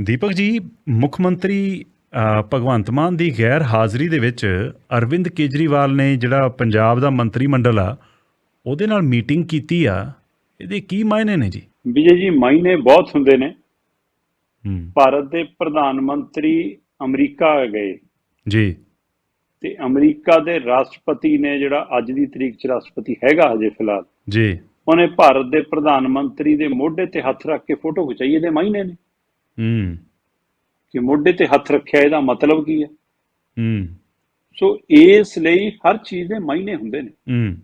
ਦੀਪਕ ਜੀ ਮੁੱਖ ਮੰਤਰੀ ਅ, ਭਗਵੰਤ ਮਾਨ ਦੀ ਗੈਰ ਹਾਜ਼ਰੀ ਦੇ ਵਿੱਚ ਅਰਵਿੰਦ ਕੇਜਰੀਵਾਲ ਨੇ ਜਿਹੜਾ ਪੰਜਾਬ ਦਾ ਮੰਤਰੀ ਮੰਡਲ ਆ ਉਹਦੇ ਨਾਲ ਮੀਟਿੰਗ ਕੀਤੀ ਆ। ਇਹਦੇ ਕੀ ਮਾਇਨੇ ਨੇ ਜੀ? ਵਿਜੇ ਜੀ ਮਾਇਨੇ ਬਹੁਤ ਹੁੰਦੇ ਨੇ। ਹੂੰ। ਭਾਰਤ ਦੇ ਪ੍ਰਧਾਨ ਮੰਤਰੀ ਅਮਰੀਕਾ ਗਏ। ਜੀ। ਤੇ ਅਮਰੀਕਾ ਦੇ ਰਾਸ਼ਟਰਪਤੀ ਨੇ ਜਿਹੜਾ ਅੱਜ ਦੀ ਤਰੀਕ 'ਚ ਰਾਸ਼ਟਰਪਤੀ ਹੈਗਾ ਹਜੇ ਫਿਲਹਾਲ। ਜੀ। ਉਹਨੇ ਭਾਰਤ ਦੇ ਪ੍ਰਧਾਨ ਮੰਤਰੀ ਦੇ ਮੋਢੇ ਤੇ ਹੱਥ ਰੱਖ ਕੇ ਫੋਟੋ ਖਿਚਾਈ ਇਹਦੇ ਮਾਇਨੇ ਨੇ। ਹੂੰ। ਕਿ ਮੋਢੇ ਤੇ ਹੱਥ ਰੱਖਿਆ ਇਹਦਾ ਮਤਲਬ ਕੀ ਹੈ? ਹੂੰ। ਸੋ ਇਸ ਲਈ ਹਰ ਚੀਜ਼ ਦੇ ਮਾਇਨੇ ਹੁੰਦੇ ਨੇ। ਹੂੰ।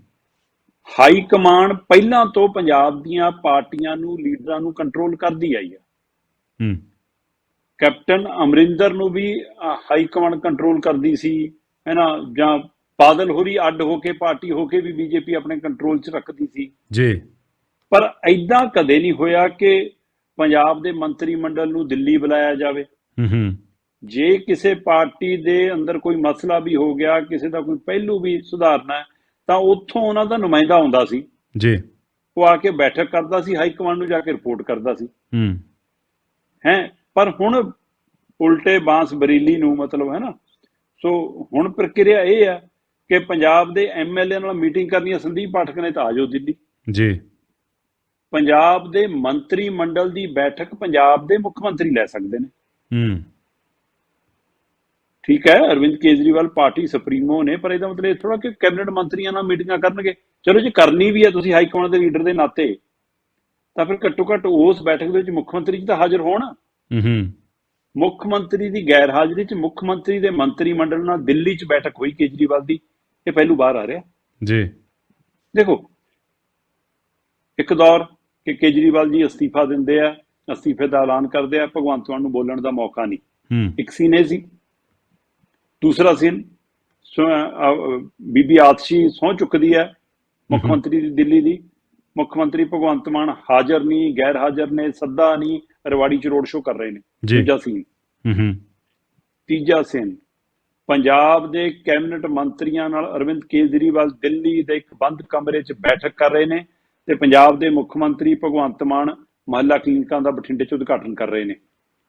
ਹਾਈ ਕਮਾਂਡ ਪਹਿਲਾਂ ਤੋਂ ਪੰਜਾਬ ਦੀਆਂ ਪਾਰਟੀਆਂ ਨੂੰ ਲੀਡਰਾਂ ਨੂੰ ਕੰਟਰੋਲ ਕਰਦੀ ਆਈ ਹੈ। ਹੂੰ। ਕੈਪਟਨ ਅਮਰਿੰਦਰ ਨੂੰ ਵੀ ਹਾਈ ਕਮਾਂਡ ਕੰਟਰੋਲ ਕਰਦੀ ਸੀ ਹੈਨਾ? ਜਾਂ ਬਾਦਲ ਹੋਰੀ ਅੱਡ ਹੋ ਕੇ ਪਾਰਟੀ ਹੋ ਕੇ ਵੀ ਬੀਜੇਪੀ ਆਪਣੇ ਕੰਟਰੋਲ 'ਚ ਰੱਖਦੀ ਸੀ। ਜੀ। ਪਰ ਐਦਾਂ ਕਦੇ ਨਹੀਂ ਹੋਇਆ ਕਿ ਪੰਜਾਬ ਦੇ ਮੰਤਰੀ ਮੰਡਲ ਨੂੰ ਦਿੱਲੀ ਬੁਲਾਇਆ ਜਾਵੇ। ਹੂੰ ਹੂੰ। ਜੇ ਕਿਸੇ ਪਾਰਟੀ ਦੇ ਅੰਦਰ ਕੋਈ ਮਸਲਾ ਵੀ ਹੋ ਗਿਆ ਕਿਸੇ ਦਾ ਕੋਈ ਪਹਿਲੂ ਵੀ ਸੁਧਾਰਨਾ ਤਾਂ ਉੱਥੋਂ ਉਹਨਾਂ ਦਾ ਨੁਮਾਇੰਦਾ ਆਉਂਦਾ ਸੀ। ਜੀ। ਉਹ ਆ ਕੇ ਬੈਠਕ ਕਰਦਾ ਸੀ ਹਾਈ ਕਮਾਂਡ ਨੂੰ ਜਾ ਕੇ ਰਿਪੋਰਟ ਕਰਦਾ ਸੀ। ਹੂੰ। ਹੈ ਪਰ ਹੁਣ ਉਲਟੇ ਬਾਂਸ ਬਰੀਲੀ ਨੂੰ ਮਤਲਬ ਹੈ ਨਾ ਸੋ ਹੁਣ ਪ੍ਰਕਿਰਿਆ ਇਹ ਹੈ ਕਿ ਪੰਜਾਬ ਦੇ ਐਮਐਲਏ ਨਾਲ ਮੀਟਿੰਗ ਕਰਨੀ ਹੈ ਸੰਦੀਪ ਪਾਠਕ ਨੇ ਤਾਂ ਆਜੋ ਦਿੱਲੀ। ਜੀ। ਪੰਜਾਬ ਦੇ ਮੰਤਰੀ ਮੰਡਲ ਦੀ ਬੈਠਕ ਪੰਜਾਬ ਦੇ ਮੁੱਖ ਮੰਤਰੀ ਲੈ ਸਕਦੇ ਨੇ। ਹੂੰ। ਠੀਕ ਹੈ ਅਰਵਿੰਦ ਕੇਜਰੀਵਾਲ ਪਾਰਟੀ ਸੁਪਰੀਮੋ ਨੇ ਪਰ ਇਹਦਾ ਮਤਲਬ ਇਹ ਥੋੜਾ ਕਿ ਕੈਬਨਿਟ ਮੰਤਰੀਆਂ ਨਾਲ ਮੀਟਿੰਗਾਂ ਕਰਨਗੇ। ਚਲੋ ਜੇ ਕਰਨੀ ਵੀ ਹੈ ਤੁਸੀਂ ਹਾਈ ਕਮਾਂਡ ਦੇ ਲੀਡਰ ਦੇ ਨਾਤੇ ਤਾਂ ਫਿਰ ਘੱਟੋ ਘੱਟ ਉਸ ਬੈਠਕ ਦੇ ਵਿੱਚ ਮੁੱਖ ਮੰਤਰੀ ਜੀ ਤਾਂ ਹਾਜ਼ਰ ਹੋਣ। ਹੂੰ ਹੂੰ। ਮੁੱਖ ਮੰਤਰੀ ਦੀ ਗੈਰ ਹਾਜ਼ਰੀ 'ਚ ਮੁੱਖ ਮੰਤਰੀ ਦੇ ਮੰਤਰੀ ਮੰਡਲ ਨਾਲ ਦਿੱਲੀ 'ਚ ਬੈਠਕ ਹੋਈ ਕੇਜਰੀਵਾਲ ਦੀ ਇਹ ਪਹਿਲੂ ਬਾਹਰ ਆ ਰਿਹਾ। ਜੀ। ਦੇਖੋ ਇੱਕ ਦੌਰ ਕਿ ਕੇਜਰੀਵਾਲ ਜੀ ਅਸਤੀਫਾ ਦਿੰਦੇ ਆ ਅਸਤੀਫੇ ਦਾ ਐਲਾਨ ਕਰਦੇ ਆ ਭਗਵੰਤ ਮਾਨ ਨੂੰ ਬੋਲਣ ਦਾ ਮੌਕਾ ਨਹੀਂ। ਇੱਕ ਸੀਨ ਸੀ। ਦੂਸਰਾ ਸੀਨ ਸੋ- ਬੀਬੀ ਆਤਸ਼ੀ ਸਹੁੰ ਚੁੱਕਦੀ ਹੈ ਮੁੱਖ। ਮੰਤਰੀ ਦੀ ਦਿੱਲੀ ਦੀ। ਮੁੱਖ ਮੰਤਰੀ ਭਗਵੰਤ ਮਾਨ ਹਾਜ਼ਰ ਨਹੀਂ ਗੈਰ ਹਾਜ਼ਰ ਨੇ ਸੱਦਾ ਨਹੀਂ ਰਵਾੜੀ 'ਚ ਰੋਡ ਸ਼ੋਅ ਕਰ ਰਹੇ ਨੇ। ਦੂਜਾ ਸੀਨ। ਹੂੰ ਹੂੰ। ਤੀਜਾ ਸੀਨ। ਪੰਜਾਬ ਦੇ ਕੈਬਨਿਟ ਮੰਤਰੀਆਂ ਨਾਲ ਅਰਵਿੰਦ ਕੇਜਰੀਵਾਲ ਦਿੱਲੀ ਦੇ ਇੱਕ ਬੰਦ ਕਮਰੇ 'ਚ ਬੈਠਕ ਕਰ ਰਹੇ ਨੇ। ਤੇ ਪੰਜਾਬ ਦੇ ਮੁੱਖ ਮੰਤਰੀ ਭਗਵੰਤ ਮਾਨ ਮਹੱਲਾ ਕਲੀਨਿਕਾਂ ਦਾ ਬਠਿੰਡੇ 'ਚ ਉਦਘਾਟਨ ਕਰ ਰਹੇ ਨੇ।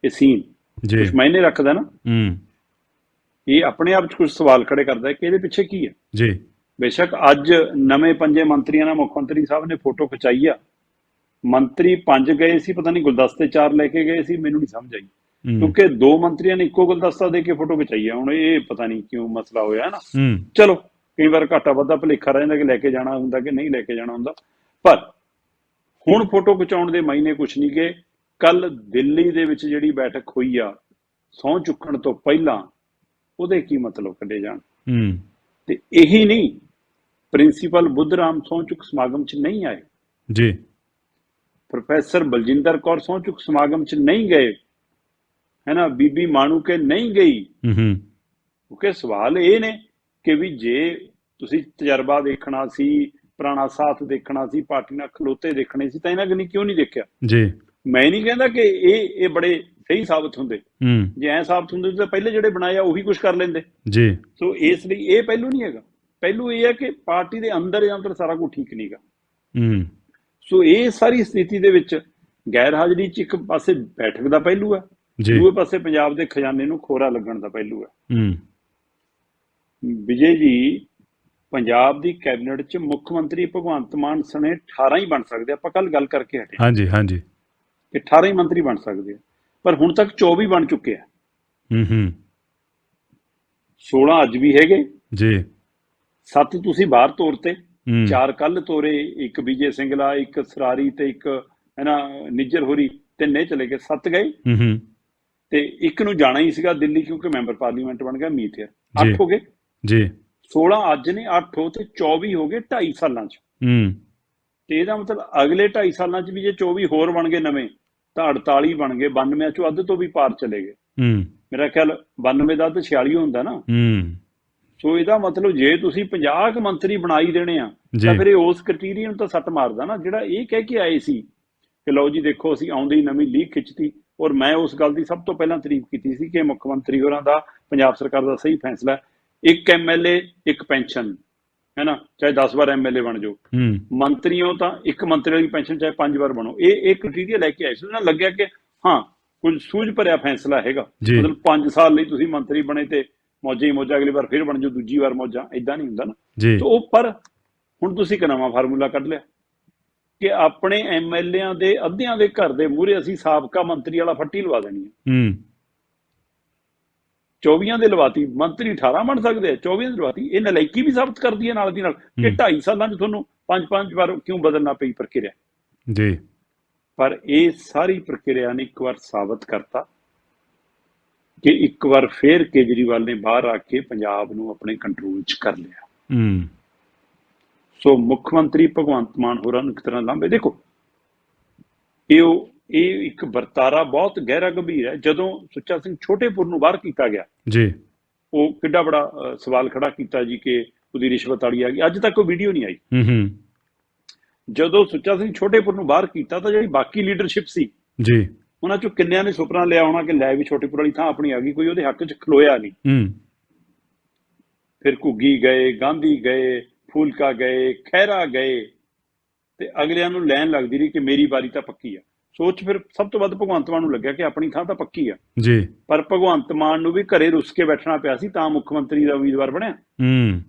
ਇਹ ਸੀਨ ਜੀ। ਕੁਝ ਮਾਇਨੇ ਰੱਖਦਾ ਨਾ। ਹੂੰ। ਇਹ ਆਪਣੇ ਆਪ 'ਚ ਕੁਝ ਸਵਾਲ ਖੜੇ ਕਰਦਾ ਹੈ ਕਿ ਇਹਦੇ ਪਿੱਛੇ ਕੀ ਹੈ? ਜੀ। ਬੇਸ਼ੱਕ ਅੱਜ ਨਵੇਂ ਪੰਜੇ ਮੰਤਰੀਆਂ ਨਾਲ ਮੁੱਖ ਮੰਤਰੀ ਸਾਹਿਬ ਨੇ ਫੋਟੋ ਖਿਚਾਈ ਆ। ਮੰਤਰੀ ਪੰਜ ਗਏ ਸੀ ਪਤਾ ਨਹੀਂ ਗੁਲਦਸਤੇ ਚਾਰ ਲੈ ਕੇ ਗਏ ਸੀ ਮੈਨੂੰ ਨਹੀਂ ਸਮਝ ਆਈ। ਕਿਉਂਕਿ ਦੋ ਮੰਤਰੀਆਂ ਨੇ ਇੱਕੋ ਗੁਲਦਸਤਾ ਦੇ ਕੇ ਫੋਟੋ ਖਿਚਾਈ ਆ। ਹੁਣ ਇਹ ਪਤਾ ਨਹੀਂ ਕਿਉਂ ਮਸਲਾ ਹੋਇਆ ਹੈ। ਨਾ ਚਲੋ ਕਈ ਵਾਰ ਘਾਟਾ ਵਾਧਾ ਭੁਲੇਖਾ ਰਹਿੰਦਾ ਕਿ ਲੈ ਕੇ ਜਾਣਾ ਹੁੰਦਾ ਕਿ ਨਹੀਂ ਲੈ ਕੇ ਜਾਣਾ ਹੁੰਦਾ। ਪਰ ਹੁਣ ਫੋਟੋ ਖਿਚਾਉਣ ਦੇ ਮਾਇਨੇ ਕੁਛ ਨਹੀਂ ਕਿ ਕੱਲ ਦਿੱਲੀ ਦੇ ਵਿੱਚ ਜਿਹੜੀ ਬੈਠਕ ਹੋਈ ਆ ਸਹੁੰ ਚੁੱਕਣ ਤੋਂ ਪਹਿਲਾਂ ਉਹਦੇ ਕੀ ਮਤਲਬ ਕੱਢੇ ਜਾਣ? ਹੂੰ। ਤੇ ਇਹੀ ਨਹੀਂ ਪ੍ਰਿੰਸੀਪਲ ਬੁੱਧਰਾਮ ਸਹੁੰ ਚੁੱਕ ਸਮਾਗਮ 'ਚ ਨਹੀਂ ਆਏ। ਜੀ। ਪ੍ਰੋਫੈਸਰ ਬਲਜਿੰਦਰ ਕੌਰ ਸਹੁੰ ਚੁੱਕ ਸਮਾਗਮ 'ਚ ਨਹੀਂ ਗਏ। ਹੈ ਨਾ ਬੀਬੀ ਮਾਣੂਕੇ ਨਹੀਂ ਗਈ। ਹੂੰ ਹੂੰ। ਕਿਉਂਕਿ ਸਵਾਲ ਇਹ ਨੇ ਕਿ ਵੀ ਜੇ ਤੁਸੀਂ ਤਜਰਬਾ ਦੇਖਣਾ ਸੀ ਪੁਰਾਣਾ ਸਾਥ ਦੇਖਣਾ ਸੀ ਪਾਰਟੀ ਨਾਲ ਖਲੋਤੇ ਦੇਖਣੇ ਸੀ ਤਾਂ ਇਹਨਾਂ ਕਨੀ ਕਿਉਂ ਨਹੀਂ ਦੇਖਿਆ? ਜੀ। ਮੈਂ ਨਹੀਂ ਕਹਿੰਦਾ ਕਿ ਇਹ ਇਹ ਬੜੇ ਸਹੀ ਸਾਬਤ ਹੁੰਦੇ। ਜੇ ਐ ਸਾਬਤ ਹੁੰਦੇ ਤਾਂ ਪਹਿਲੇ ਜਿਹੜੇ ਬਣਾਏ ਆ ਉਹੀ ਕੁਝ ਕਰ ਲੈਂਦੇ। ਜੀ। ਸੋ ਇਸ ਲਈ ਇਹ ਪਹਿਲੂ ਨਹੀਂ ਹੈਗਾ। ਪਹਿਲੂ ਇਹ ਹੈ ਕਿ ਪਾਰਟੀ ਦੇ ਅੰਦਰ ਹੀ ਅੰਦਰ ਸਾਰਾ ਕੁਝ ਠੀਕ ਨਹੀਂਗਾ। ਹੂੰ। ਸੋ ਇਹ ਸਾਰੀ ਸਥਿਤੀ ਦੇ ਵਿੱਚ ਗੈਰ ਹਾਜ਼ਰੀ 'ਚ ਇੱਕ ਪਾਸੇ ਬੈਠਕ ਦਾ ਪਹਿਲੂ ਹੈ ਜੀ। ਦੂਏ ਪਾਸੇ ਪੰਜਾਬ ਦੇ ਖਜ਼ਾਨੇ ਨੂੰ ਖੋਰਾ ਲੱਗਣ ਦਾ ਪਹਿਲੂ ਹੈ ਹੂੰ। ਵਿਜੇ ਜੀ ਪੰਜਾਬ ਦੀ ਕੈਬਨਿਟ 'ਚ ਮੁੱਖ ਮੰਤਰੀ ਭਗਵੰਤ ਮਾਨ ਸਣੇ 18 ਹੀ ਬਣ ਸਕਦੇ। ਆਪਾਂ ਕੱਲ ਗੱਲ ਕਰਕੇ ਹਟੇ। ਹਾਂਜੀ ਹਾਂਜੀ। ਕਿ 18 ਹੀ ਮੰਤਰੀ ਬਣ ਸਕਦੇ ਆ। ਪਰ ਹੁਣ ਤੱਕ 24 ਬਣ ਚੁੱਕੇ ਆ। ਹੂੰ ਹੂੰ। 16 ਅੱਜ ਵੀ ਹੈਗੇ। ਜੀ। ਸੱਤ ਤੁਸੀਂ ਬਾਹਰ ਤੋਰਤੇ। ਚਾਰ ਕੱਲ ਤੋਰੇ। ਇੱਕ ਵਿਜੇ ਸਿੰਗਲਾ ਇੱਕ ਸਰਾਰੀ ਤੇ ਇੱਕ ਹੈ ਨਾ ਨਿੱਜਰ ਹੋਰੀ ਤਿੰਨੇ ਚਲੇ ਗਏ। ਸੱਤ ਗਏ। ਹੂੰ ਹੂੰ। ਤੇ ਇੱਕ ਨੂੰ ਜਾਣਾ ਹੀ ਸੀਗਾ ਦਿੱਲੀ ਕਿਉਂਕਿ ਮੈਂਬਰ ਪਾਰਲੀਮੈਂਟ ਬਣ ਗਿਆ ਮੀਤ ਹੈ ਜੀ। 8 ਹੋ ਗਏ। ਜੀ। 16 ਅੱਜ ਨੇ 8 ਹੋ ਤੇ 24 ਹੋ ਗਏ 2.5 ਸਾਲਾਂ 'ਚ। ਹੂੰ। ਤੇ ਇਹਦਾ ਮਤਲਬ ਅਗਲੇ 2.5 ਸਾਲਾਂ 'ਚ ਵੀ ਜੇ 24 ਹੋਰ ਬਣ ਗਏ ਨਵੇਂ ਤਾਂ 48 ਬਣ ਗਏ 92 ਚੋਂ ਅੱਧ ਤੋਂ ਵੀ ਪਾਰ ਚਲੇ ਗਏ। ਹੂੰ। ਮੇਰਾ ਖਿਆਲ 92 ਦਾ ਤਾਂ 46 ਹੁੰਦਾ ਨਾ। ਹੂੰ। ਸੋ ਇਹਦਾ ਮਤਲਬ ਜੇ ਤੁਸੀਂ 50 ਕੁ ਮੰਤਰੀ ਬਣਾਈ ਦੇਣੇ ਆ। ਤਾਂ ਫਿਰ ਇਹ ਉਸ ਕ੍ਰਾਈਟੇਰੀਆ ਨੂੰ ਤਾਂ ਸੱਟ ਮਾਰਦਾ ਨਾ ਜਿਹੜਾ ਇਹ ਕਹਿ ਕੇ ਆਏ ਸੀ ਕਿ ਲਓ ਜੀ ਦੇਖੋ ਅਸੀਂ ਆਉਂਦੇ ਨਵੀਂ ਲੀਕ ਖਿੱਚਤੀ ਔਰ ਮੈਂ ਉਸ ਗੱਲ ਦੀ ਸਭ ਤੋਂ ਪਹਿਲਾਂ ਤਾਰੀਫ ਕੀਤੀ ਸੀ ਕਿ ਮੁੱਖ ਮੰਤਰੀ ਹੋਰਾਂ ਦਾ ਪੰਜਾਬ ਸਰਕਾਰ ਦਾ ਸਹੀ ਫੈਸਲਾ ਇੱਕ ਐਮਐਲਏ ਇੱਕ ਪੈਨਸ਼ਨ ਹੈ ਨਾ? ਚਾਹੇ 10 ਵਾਰ ਐਮਐਲਏ ਬਣ ਜਾਓ। ਮੰਤਰੀਓ ਤਾਂ ਇੱਕ ਮੰਤਰੀ ਵਾਲੀ ਪੈਨਸ਼ਨ ਚਾਹੇ ਪੰਜ ਵਾਰ ਬਣੋ। ਇਹ ਇਹ ਕ੍ਰਾਈਟੇਰੀਆ ਲੈ ਕੇ ਆਏ ਸੀ। ਉਹਨਾਂ ਲੱਗਿਆ ਕਿ ਹਾਂ ਕੁਝ ਸੂਝ ਭਰਿਆ ਫੈਸਲਾ ਹੈਗਾ। ਮਤਲਬ 5 ਸਾਲ ਲਈ ਤੁਸੀਂ ਮੰਤਰੀ ਬਣੇ ਤੇ ਮੌਜਾਂ ਹੀ ਮੌਜਾਂ ਅਗਲੀ ਵਾਰ ਫਿਰ ਬਣ ਜਾਓ ਦੂਜੀ ਵਾਰ ਮੌਜਾਂ ਇਦਾਂ ਨਹੀਂ ਹੁੰਦਾ ਨਾ। ਤੇ ਉਹ ਪਰ ਹੁਣ ਤੁਸੀਂ ਇੱਕ ਨਵਾਂ ਫਾਰਮੂਲਾ ਕੱਢ ਲਿਆ ਕਿ ਆਪਣੇ ਐਮਐਲਏਆਂ ਦੇ ਅੱਧਿਆਂ ਦੇ ਘਰ ਦੇ ਮੂਹਰੇ ਅਸੀਂ ਸਾਬਕਾ ਮੰਤਰੀ ਵਾਲਾ ਫੱਟੀ ਲਵਾ ਦੇਣੀ ਹੈ। ਹੂੰ। 24 ਦੇ ਲਵਾਤੀ ਮੰਤਰੀ 18 ਬਣ ਸਕਦੇ ਆ 24 ਦੇ ਲਵਾਤੀ ਇਹ ਨਲਾਇਕੀ ਵੀ ਸਾਬਤ ਕਰਦੀ ਹੈ ਨਾਲ ਦੀ ਨਾਲ ਕਿ। 2.5 ਸਾਲਾਂ 'ਚ ਤੁਹਾਨੂੰ ਪੰਜ ਪੰਜ ਵਾਰ ਕਿਉਂ ਬਦਲਣਾ ਪਈ ਪ੍ਰਕਿਰਿਆ? ਜੀ। ਪਰ ਇਹ ਸਾਰੀ ਪ੍ਰਕਿਰਿਆ ਨੇ ਇੱਕ ਵਾਰ ਸਾਬਤ ਕਰਤਾ ਕਿ ਇੱਕ ਵਾਰ ਫੇਰ ਕੇਜਰੀਵਾਲ ਨੇ ਬਾਹਰ ਆ ਕੇ ਪੰਜਾਬ ਨੂੰ ਆਪਣੇ ਕੰਟਰੋਲ 'ਚ ਕਰ ਲਿਆ। ਹੂੰ। ਸੋ ਮੁੱਖ ਮੰਤਰੀ ਭਗਵੰਤ ਮਾਨ ਹੋਰਾਂ ਨੂੰ ਇੱਕ ਤਰ੍ਹਾਂ ਲਾਂਬੇ ਦੇਖੋ ਇਹ ਇਹ ਇੱਕ ਵਰਤਾਰਾ ਬਹੁਤ ਗਹਿਰਾ ਗੰਭੀਰ ਹੈ। ਜਦੋਂ ਸੁੱਚਾ ਸਿੰਘ ਛੋਟੇਪੁਰ ਨੂੰ ਬਾਹਰ ਕੀਤਾ ਗਿਆ ਜੀ। ਉਹ ਕਿੱਡਾ ਬੜਾ ਸਵਾਲ ਖੜਾ ਕੀਤਾ ਜੀ ਕਿ ਉਹਦੀ ਰਿਸ਼ਵਤ ਵਾਲੀ ਆ ਗਈ। ਅੱਜ ਤੱਕ ਕੋਈ ਵੀਡੀਓ ਨਹੀਂ ਆਈ। ਹੂੰ ਹੂੰ। ਜਦੋਂ ਸੁੱਚਾ ਸਿੰਘ ਛੋਟੇਪੁਰ ਨੂੰ ਬਾਹਰ ਕੀਤਾ ਤਾਂ ਜਿਹੜੀ ਬਾਕੀ ਲੀਡਰਸ਼ਿਪ ਸੀ ਜੀ। ਉਹਨਾਂ ਚੋਂ ਕਿੰਨਿਆਂ ਨੇ ਸੁਪਨਾ ਲਿਆ ਹੋਣਾ ਕਿ ਲੈ ਵੀ ਛੋਟੇਪੁਰ ਵਾਲੀ ਥਾਂ ਆਪਣੀ ਆ ਗਈ ਕੋਈ ਉਹਦੇ ਹੱਕ 'ਚ ਖਲੋਇਆ ਨਹੀਂ। ਹੂੰ। ਫਿਰ ਘੁੱਗੀ ਗਏ ਗਾਂਧੀ ਗਏ ਫੂਲਕਾ ਗਏ ਖਹਿਰਾ ਗਏ ਤੇ ਅਗਲਿਆਂ ਨੂੰ ਲੈਣ ਲੱਗਦੀ ਰਹੀ ਕਿ ਮੇਰੀ ਵਾਰੀ ਤਾਂ ਪੱਕੀ ਆ। ਸੋਚ ਫਿਰ ਸਭ ਤੋਂ ਵੱਧ ਭਗਵੰਤ ਮਾਨ ਨੂੰ ਲੱਗਿਆ ਕਿ ਆਪਣੀ ਥਾਂ ਤਾਂ ਪੱਕੀ ਆ। ਜੀ। ਪਰ ਭਗਵੰਤ ਮਾਨ ਨੂੰ ਵੀ ਘਰੇ ਰੁੱਸ ਕੇ ਬੈਠਣਾ ਪਿਆ ਸੀ ਤਾਂ ਮੁੱਖ ਮੰਤਰੀ ਦਾ ਉਮੀਦਵਾਰ ਬਣਿਆ। ਹੂੰ।